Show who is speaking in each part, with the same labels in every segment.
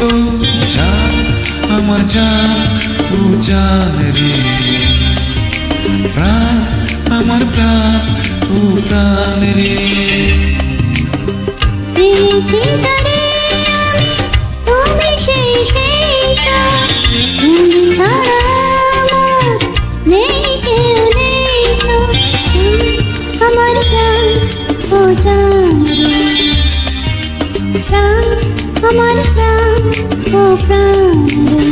Speaker 1: তো জান আমার
Speaker 2: জান, ও জান রে। প্রাণ আমার প্রাণ, ও প্রাণ রে। আমার
Speaker 1: প্রাণ, ও জান রে।
Speaker 2: প্রাণ আমার প্রাণ
Speaker 1: Oh, God.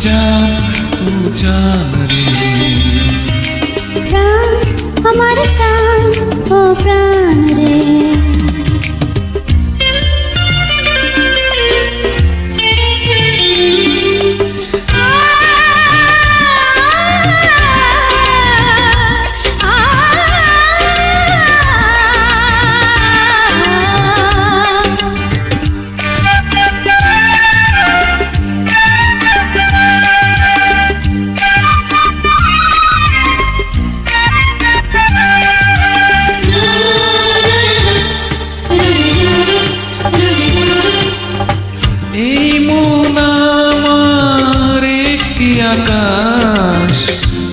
Speaker 1: উজান উজান আকাশ,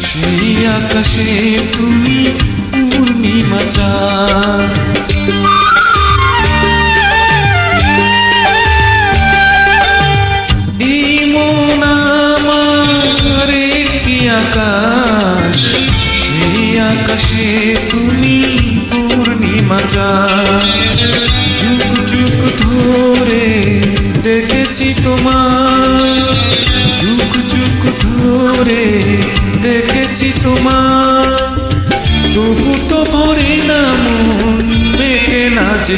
Speaker 1: সেই আকাশে তুমি পূর্ণিমা চাঁদ আকাশ, সেই আকাশে তুমি পূর্ণিমা যুগ যুগ ধরে দেখেছি তোমার যুগ চুক ধরে দেখেছি তোমার। তবু তো ভরে না মন মেটে নাচ যে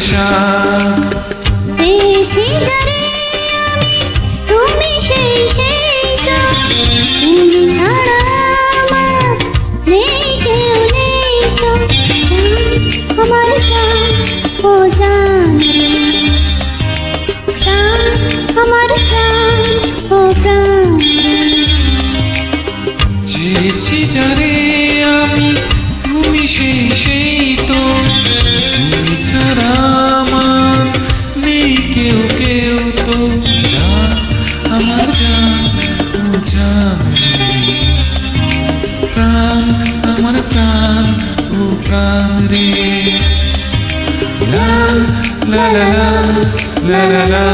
Speaker 2: প্রাণ আমার প্রাণ ও প্রাণ রে
Speaker 1: লা লা লা লা লা লা লা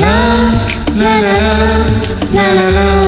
Speaker 1: লা লা লা লা লা লা